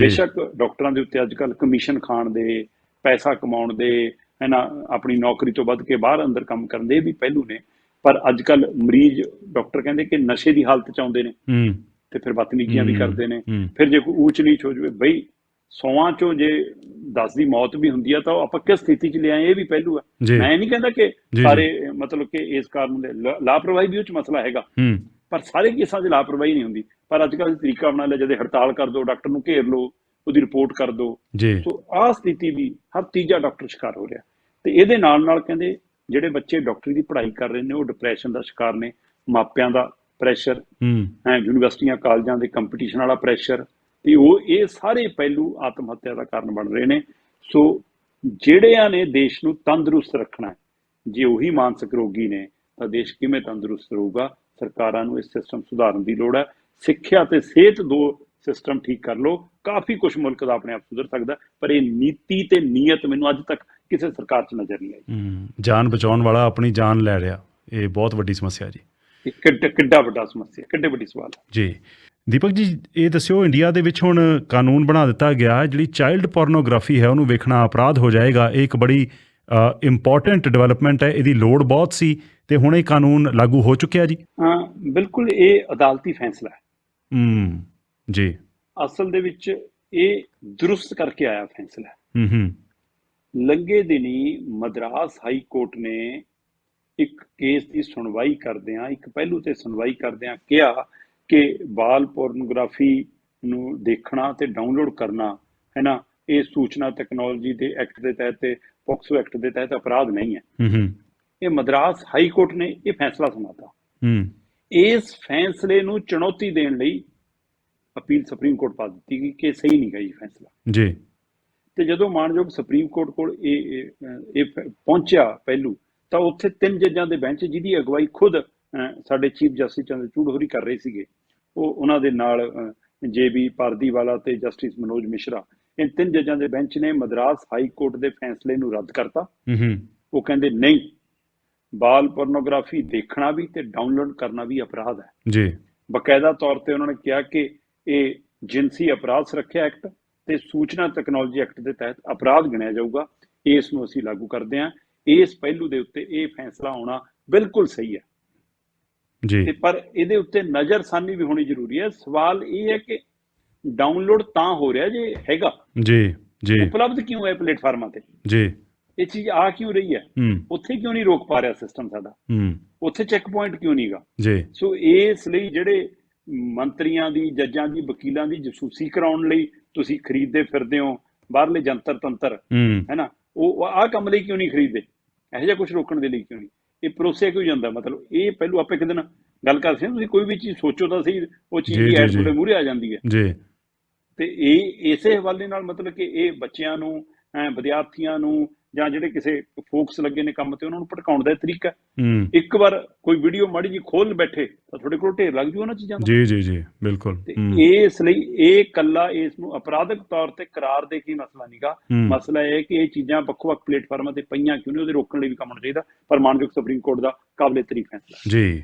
ਬੇਸ਼ੱਕ ਡਾਕਟਰਾਂ ਦੇ ਉੱਤੇ ਅੱਜਕੱਲ ਕਮਿਸ਼ਨ ਖਾਣ ਦੇ ਪੈਸਾ ਕਮਾਉਣ ਦੇ ਹੈਨਾ ਆਪਣੀ ਨੌਕਰੀ ਤੋਂ ਵੱਧ ਕੇ ਬਾਹਰ ਅੰਦਰ ਕੰਮ ਕਰਨ ਦੇ ਵੀ ਪਹਿਲੂ ਨੇ। ਪਰ ਅੱਜਕੱਲ ਮਰੀਜ਼ ਡਾਕਟਰ ਕਹਿੰਦੇ ਕਿ ਨਸ਼ੇ ਦੀ ਹਾਲਤ ਚ ਆਉਂਦੇ ਨੇ। ਹੂੰ। ਤੇ ਫਿਰ ਬਦਤਮੀਜ਼ੀਆਂ ਵੀ ਕਰਦੇ ਨੇ। ਫਿਰ ਜੇ ਕੋਈ ਊਚ ਨੀਚ ਹੋ ਜਾਵੇ ਬਈ ਸੌਆਂ ਚੋਂ ਜੇ 10 ਦੀ ਮੌਤ ਵੀ ਹੁੰਦੀ ਆ ਤਾਂ ਉਹ ਆਪਾਂ ਕਿਸ ਸਥਿਤੀ 'ਚ ਲਿਆਏ ਇਹ ਵੀ ਪਹਿਲੂ। ਹੈ ਮੈਂ ਨਹੀਂ ਕਹਿੰਦਾ ਕਿ। ਸਾਰੇ ਮਤਲਬ ਕਿ ਇਸ ਕਾਰਨ ਦੇ ਲਾਪਰਵਾਹੀ ਵੀ ਉਹ 'ਚ ਮਸਲਾ ਹੈਗਾ। ਹੂੰ। ਪਰ ਸਾਰੇ ਕੇਸਾਂ 'ਚ ਲਾਪਰਵਾਹੀ ਨਹੀਂ ਹੁੰਦੀ। ਪਰ ਅੱਜ ਕੱਲ੍ਹ ਤਰੀਕਾ ਬਣਾ ਲਿਆ ਜਦੇ ਹੜਤਾਲ ਕਰ ਦਿਓ ਡਾਕਟਰ ਨੂੰ ਘੇਰ ਲਓ ਉਹਦੀ ਰਿਪੋਰਟ ਕਰ ਜੀ। ਸੋ ਆਹ ਸਥਿਤੀ ਵੀ ਹਰ ਤੀਜਾ ਡਾਕਟਰ ਸ਼ਿਕਾਰ ਹੋ ਰਿਹਾ। ਤੇ ਇਹਦੇ ਨਾਲ ਨਾਲ ਕਹਿੰਦੇ ਜਿਹੜੇ ਬੱਚੇ ਡਾਕਟਰੀ ਦੀ ਪੜ੍ਹਾਈ ਕਰ ਰਹੇ ਨੇ ਉਹ ਡਿਪਰੈਸ਼ਨ ਦਾ ਸ਼ਿਕਾਰ ਨੇ ਮਾਪਿਆਂ ਦਾ ਪ੍ਰੈਸ਼ਰ ਹੂੰ। ਯੂਨੀਵਰਸਿਟੀਆਂ ਕਾਲਜਾਂ ਦੇ ਕੰਪੀਟੀਸ਼ਨ ਵਾਲਾ ਪ੍ਰੈਸ਼ਰ ਤੇ ਉਹ ਇਹ ਸਾਰੇ ਪਹਿਲੂ ਆਤਮ ਹੱਤਿਆ ਦਾ ਕਾਰਨ ਬਣ ਰਹੇ ਨੇ। ਸੋ ਜਿਹੜਿਆਂ ਨੇ ਦੇਸ਼ ਨੂੰ ਤੰਦਰੁਸਤ ਰੱਖਣਾ ਹੈ ਜੇ ਉਹੀ ਮਾਨਸਿਕ ਰੋਗੀ ਨੇ ਤਾਂ ਦੇਸ਼ ਕਿਵੇਂ ਤੰਦਰੁਸਤ ਰਹੂਗਾ? ਸਰਕਾਰਾਂ ਨੂੰ ਇਸ ਸਿਸਟਮ ਸੁਧਾਰਨ ਦੀ ਲੋੜ ਹੈ। ਸਿੱਖਿਆ ਤੇ ਸਿਹਤ ਦੋ ਸਿਸਟਮ ਠੀਕ ਕਰ ਲਓ। ਕਾਫੀ ਕੁਝ ਮੁਲਕ ਦਾ ਆਪਣੇ ਆਪ ਸੁਧਰ ਸਕਦਾ। ਪਰ ਇਹ ਨੀਤੀ ਤੇ ਨੀਅਤ ਮੈਨੂੰ ਅੱਜ ਤੱਕ ਕਿਸੇ ਸਰਕਾਰ 'ਚ ਨਜ਼ਰ ਨਹੀਂ ਆਈ। ਜਾਨ ਬਚਾਉਣ ਵਾਲਾ ਆਪਣੀ ਜਾਨ ਲੈ ਰਿਹਾ। ਇਹ ਬਹੁਤ ਵੱਡੀ ਸਮੱਸਿਆ ਜੀ। ਕਿੱਡਾ ਕਿੱਡਾ ਵੱਡਾ ਸਮੱਸਿਆ ਕਿੱਡੇ ਵੱਡੀ ਸਵਾਲ ਹੈ। ਜੀ। ਦੀਪਕ ਜੀ ਇਹ ਦੱਸਿਓ ਇੰਡੀਆ ਦੇ ਵਿੱਚ ਹੁਣ ਕਾਨੂੰਨ ਬਣਾ ਦਿੱਤਾ ਗਿਆ ਹੈ, ਜਿਹੜੀ ਚਾਈਲਡ ਪੋਰਨੋਗ੍ਰਾਫੀ ਹੈ ਉਹਨੂੰ ਵੇਖਣਾ ਅਪਰਾਧ ਹੋ ਜਾਏਗਾ। ਇਹ ਇੱਕ ਬੜੀ ਇੰਪੋਰਟੈਂਟ ਡਿਵੈਲਪਮੈਂਟ ਹੈ ਇਹਦੀ ਲੋੜ ਬਹੁਤ ਸੀ ਤੇ ਹੁਣ ਇਹ ਕਾਨੂੰਨ ਲਾਗੂ ਹੋ ਚੁੱਕਿਆ ਜੀ। ਹਾਂ ਬਿਲਕੁਲ ਇਹ ਅਦਾਲਤੀ ਫੈਸਲਾ ਹੈ। ਹੂੰ ਜੀ। ਅਸਲ ਦੇ ਵਿੱਚ ਇਹ ਦਰੁਸਤ ਕਰਕੇ ਆਇਆ ਫੈਸਲਾ ਹੈ। ਹੂੰ। ਹੂੰ ਲੰਘੇ ਦਿਨੀ ਮਦਰਾਸ ਹਾਈ ਕੋਰਟ ਨੇ ਇੱਕ ਕੇਸ ਦੀ ਸੁਣਵਾਈ ਕਰਦਿਆਂ ਇੱਕ ਪਹਿਲੂ ਤੇ ਸੁਣਵਾਈ ਕਰਦਿਆਂ ਕਿਹਾ ਕਿ ਬਾਲ ਪੋਰਨੋਗ੍ਰਾਫੀ ਨੂੰ ਦੇਖਣਾ ਤੇ ਡਾਊਨਲੋਡ ਕਰਨਾ ਹੈ ਨਾ ਇਹ ਸੂਚਨਾ ਟੈਕਨੋਲੋਜੀ ਦੇ ਐਕਟ ਦੇ ਤਹਿਤ ਤੇ ਪੋਕਸੋ ਐਕਟ ਦੇ ਤਹਿਤ ਅਪਰਾਧ ਨਹੀਂ ਹੈ। ਹੂੰ ਹੂੰ। ਇਹ ਮਦਰਾਸ ਹਾਈ ਕੋਰਟ ਨੇ ਇਹ ਫੈਸਲਾ ਸੁਣਾਤਾ। ਹੂੰ। ਇਸ ਫੈਸਲੇ ਨੂੰ ਚੁਣੌਤੀ ਦੇਣ ਲਈ ਅਪੀਲ ਸੁਪਰੀਮ ਕੋਰਟ ਪਾ ਦਿੱਤੀ ਕਿ ਸਹੀ ਨਹੀਂ ਗਾ ਇਹ ਫੈਸਲਾ। ਜੀ। ਤੇ ਜਦੋਂ ਮਾਨਯੋਗ ਸੁਪਰੀਮ ਕੋਰਟ ਕੋਲ ਇਹ ਇਹ, ਪਹੁੰਚਿਆ ਪਹਿਲੂ ਤਾਂ ਉੱਥੇ ਤਿੰਨ ਜੱਜਾਂ ਦੇ ਬੈਂਚ ਜਿਹਦੀ ਅਗਵਾਈ ਖੁਦ ਸਾਡੇ ਚੀਫ ਜਸਟਿਸ ਚੰਦਰਚੂੜ ਹੋਰੀ ਕਰ ਰਹੇ ਸੀਗੇ। ਉਹ ਉਹਨਾਂ ਦੇ ਨਾਲ ਜੇ ਬੀ ਪਾਰਦੀਵਾਲਾ ਤੇ ਜਸਟਿਸ ਮਨੋਜ ਮਿਸ਼ਰਾ ਇਹ ਤਿੰਨ ਜੱਜਾਂ ਦੇ ਬੈਂਚ ਨੇ ਮਦਰਾਸ ਹਾਈ ਕੋਰਟ ਦੇ ਫੈਸਲੇ ਨੂੰ ਰੱਦ ਕਰਤਾ। ਉਹ ਕਹਿੰਦੇ ਨਹੀਂ ਬਾਲ ਪੋਰਨੋਗ੍ਰਾਫੀ ਦੇਖਣਾ ਵੀ ਤੇ ਡਾਊਨਲੋਡ ਕਰਨਾ ਵੀ ਅਪਰਾਧ ਹੈ। ਜੀ। ਬਕਾਇਦਾ ਤੌਰ ਤੇ ਉਹਨਾਂ ਨੇ ਕਿਹਾ ਕਿ ਇਹ ਜਿਨਸੀ ਅਪਰਾਧ ਸੁਰੱਖਿਆ ਐਕਟ ਤੇ ਸੂਚਨਾ ਟੈਕਨੋਲੋਜੀ ਐਕਟ ਦੇ ਤਹਿਤ ਅਪਰਾਧ ਗਿਣਿਆ ਜਾਊਗਾ। ਇਸ ਨੂੰ ਅਸੀਂ ਲਾਗੂ ਕਰਦੇ ਹਾਂ। ਇਸ ਪਹਿਲੂ ਦੇ ਉੱਤੇ ਇਹ ਫੈਸਲਾ ਆਉਣਾ ਬਿਲਕੁਲ ਸਹੀ ਹੈ। ਜੀ। ਤੇ ਪਰ ਇਹਦੇ ਉੱਤੇ ਨਜ਼ਰਸਾਨੀ ਵੀ ਹੋਣੀ ਜ਼ਰੂਰੀ ਹੈ। ਸਵਾਲ ਇਹ ਹੈ ਕਿ ਡਾਊਨਲੋਡ ਤਾਂ ਹੋ ਰਿਹਾ ਜੇ ਹੈਗਾ। ਜੀ ਜੀ। ਉਪਲਬਧ ਕਿਉਂ ਹੈ ਪਲੇਟਫਾਰਮਾਂ ਤੇ? ਜੀ। ਇਹ ਚੀਜ਼ ਆ ਕਿਉਂ ਰਹੀ ਹੈ? ਹੂੰ। ਉੱਥੇ ਕਿਉਂ ਨਹੀਂ ਰੋਕ ਪਾ ਰਿਹਾ ਸਿਸਟਮ ਸਾਡਾ? ਹੂੰ। ਉੱਥੇ ਚੈੱਕ ਪੁਆਇੰਟ ਕਿਉਂ ਨਹੀਂਗਾ ਜੀ। ਸੋ ਇਸ ਲਈ ਜਿਹੜੇ ਮੰਤਰੀਆਂ ਦੀ ਜੱਜਾਂ ਦੀ ਵਕੀਲਾਂ ਦੀ ਜਸੂਸੀ ਕਰਾਉਣ ਲਈ ਤੁਸੀਂ ਖਰੀਦਦੇ ਫਿਰਦੇ ਹੋ ਬਾਹਰਲੇ ਜੰਤਰ ਤੰਤਰ ਹੈਨਾ? ਉਹ ਆਹ ਕੰਮ ਲਈ ਕਿਉਂ ਨਹੀਂ ਖਰੀਦਦੇ? ਇਹੋ ਜਿਹਾ ਕੁਝ ਰੋਕਣ ਦੇ ਲਈ ਕਿਉਂ ਨਹੀਂ? ਇਹ ਪਰੋਸਿਆ ਕਿਉਂ ਜਾਂਦਾ? ਮਤਲਬ ਇਹ ਪਹਿਲੂ ਆਪਾਂ ਇੱਕ ਦਿਨ ਗੱਲ ਕਰਦੇ ਹਾਂ ਤੁਸੀਂ ਕੋਈ ਵੀ ਚੀਜ਼ ਸੋਚੋ ਤਾਂ ਸਹੀ ਉਹ ਚੀਜ਼ ਦੀ ਐਡ। ਤੁਹਾਡੇ ਮੂਹਰੇ ਆ ਜਾਂਦੀ ਹੈ। ਜੀ। ਤੇ ਇਹ ਇਸੇ ਹਵਾਲੇ ਨਾਲ ਮਤਲਬ ਕਿ ਇਹ ਬੱਚਿਆਂ ਨੂੰ ਵਿਦਿਆਰਥੀਆਂ ਨੂੰ ਜਾਂ ਜਿਹੜੇ ਕਿਸੇ ਫੋਕਸ ਲੱਗੇ ਨੇ ਕੰਮ ਤੇ ਉਹਨਾਂ ਨੂੰ ਭਟਕਾਉਣ ਦਾ ਤਰੀਕਾ ਇੱਕ ਵਾਰ ਕੋਈ ਵੀਡੀਓ ਮਾੜੀ ਜੀ ਖੋਲ ਬੈਠੇ ਤਾਂ ਤੁਹਾਡੇ ਕੋਲ ਢੇਰ ਲੱਗ ਜੂ ਉਹਨਾਂ ਚੀਜ਼ਾਂ ਦਾ। ਜੀ ਜੀ ਜੀ ਬਿਲਕੁਲ। ਇਸ ਲਈ ਇਹ ਕੱਲਾ ਇਸ ਨੂੰ ਅਪਰਾਧਿਕ ਤੌਰ ਤੇ ਕਰਾਰ ਦੇ ਕੀ ਮਸਲਾ ਨਹੀਂਗਾ। ਮਸਲਾ ਇਹ ਕਿ ਇਹ ਚੀਜ਼ਾਂ ਵੱਖ-ਵੱਖ ਪਲੇਟਫਾਰਮਾਂ ਤੇ ਪਈਆਂ ਕਿਉਂ ਨਹੀਂ ਉਹਦੇ ਰੋਕਣ ਲਈ ਵੀ ਕੰਮ ਹੋਣਾ ਚਾਹੀਦਾ। ਪਰ ਮਾਨਯੋਗ ਸੁਪਰੀਮ ਕੋਰਟ ਦਾ ਕਾਬਲੇ ਤਾਰੀਫ ਫੈਸਲਾ ਜੀ।